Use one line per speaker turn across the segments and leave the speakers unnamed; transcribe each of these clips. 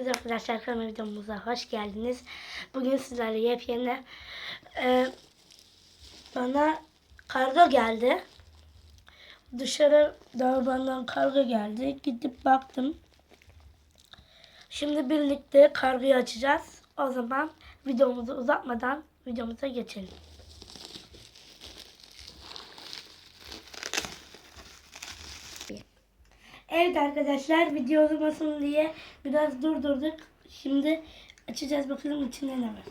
Biz arkadaşlar kanalı videomuza hoş geldiniz. Bugün sizlerle yepyeni e, bana kargo geldi. Dışarı dağbandan kargo geldi. Gidip baktım. Şimdi birlikte kargoyu açacağız. O zaman videomuzu uzatmadan videomuza geçelim. Evet arkadaşlar video uzamasın diye biraz durdurduk. Şimdi açacağız bakalım içinde ne var.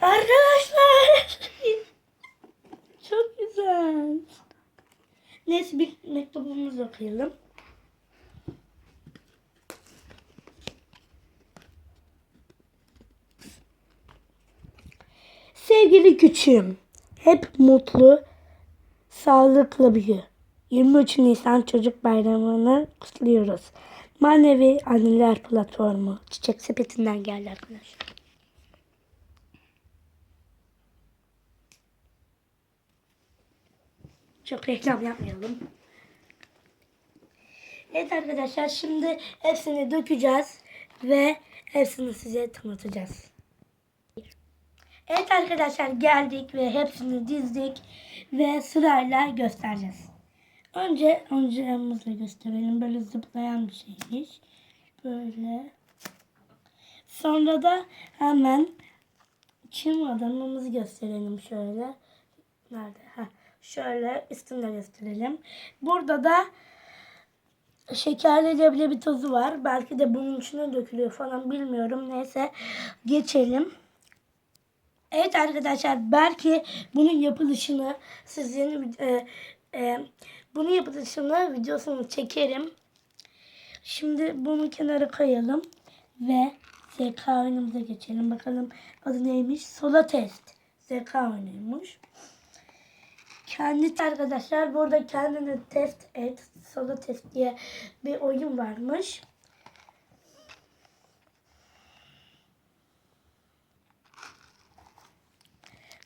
Arkadaşlar çok güzel. Neyse bir mektubumuzu okuyalım. Sevgili küçüğüm, hep mutlu, sağlıklı büyü. 23 Nisan Çocuk Bayramı'nı kutluyoruz. Manevi Anneler Platformu Çiçek Sepeti'nden geldi arkadaşlar. Çok reklam yapmayalım. Evet arkadaşlar şimdi hepsini dökeceğiz ve hepsini size tanıtacağız. Evet arkadaşlar geldik ve hepsini dizdik ve sırayla göstereceğiz. Önce oyuncağımızla gösterelim. Böyle zıplayan bir şeymiş. Böyle. Sonra da hemen çim adamımızı gösterelim şöyle. Nerede? Ha, şöyle üstünde gösterelim. Burada da şekerli leblebi tozu var. Belki de bunun içine dökülüyor falan bilmiyorum. Neyse geçelim. Evet arkadaşlar belki bunun yapılışını sizin e, e, bunun yapılışını videosunu çekerim. Şimdi bunu kenara koyalım ve ZK oyunumuza geçelim. Bakalım adı neymiş? Sola test. ZK oyunuymuş. Kendi arkadaşlar burada kendini test et. Sola test diye bir oyun varmış.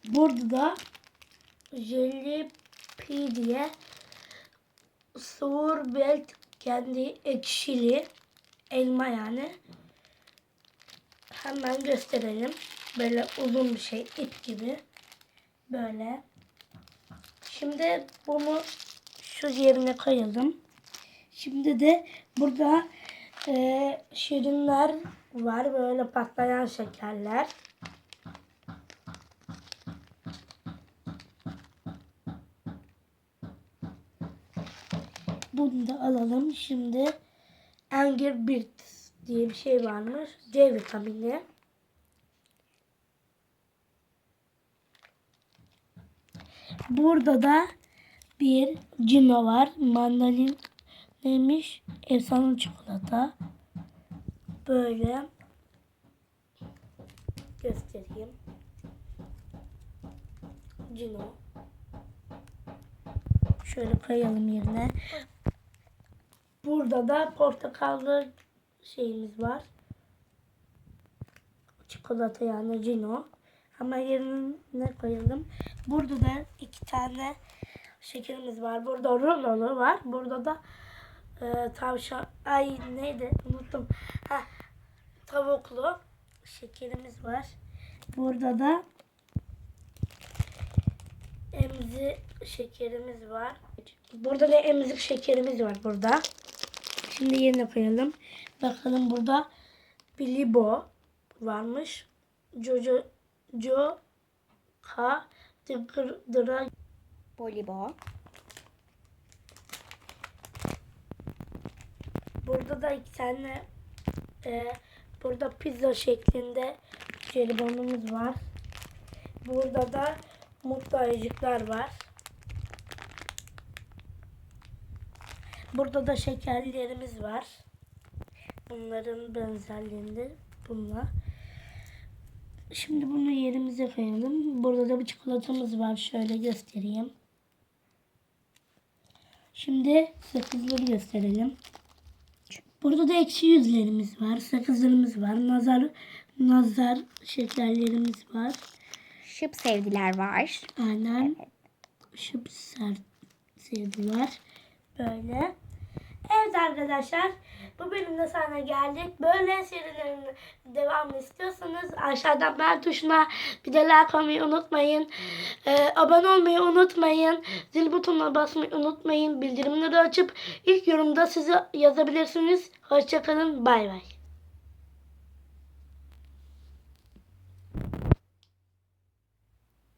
Burada da Jelly P diye Sour Belt kendi ekşili elma yani. Hemen gösterelim. Böyle uzun bir şey ip gibi. Böyle. Şimdi bunu şu yerine koyalım. Şimdi de burada e, şirinler var. Böyle patlayan şekerler. Bunu da alalım. Şimdi Angry Birds diye bir şey varmış. C vitamini. Burada da bir cino var. Mandalin neymiş? Efsane çikolata. Böyle göstereyim. Cino. Şöyle koyalım yerine. Burada da portakallı şeyimiz var. Çikolata yani Cino. Ama yerine koyalım. Burada da iki tane şekerimiz var. Burada rulolu var. Burada da e, tavşan ay neydi unuttum. Ha, tavuklu şekerimiz var. Burada da emzi şekerimiz var. Burada da emzik şekerimiz var burada. Şimdi yerine koyalım. Bakalım burada Bilibo varmış. Jojo Jo Ka Dıgır Dıra
Bolibo.
Burada da iki tane e, burada pizza şeklinde jelibonumuz var. Burada da mutlu ayıcıklar var. Burada da şekerlerimiz var. Bunların benzerliğinde bunlar. Şimdi bunu yerimize koyalım. Burada da bir çikolatamız var. Şöyle göstereyim. Şimdi sakızları gösterelim. Burada da ekşi yüzlerimiz var. Sakızlarımız var. Nazar nazar şekerlerimiz var.
Şıp sevdiler var.
Aynen. Şu ser sevdiler. Böyle. Evet arkadaşlar bu bölümde sana geldik. Böyle serilerin devamını istiyorsanız aşağıdan beğen tuşuna bir de like olmayı unutmayın. Ee, abone olmayı unutmayın. Zil butonuna basmayı unutmayın. Bildirimleri açıp ilk yorumda sizi yazabilirsiniz. Hoşçakalın. Bay bay.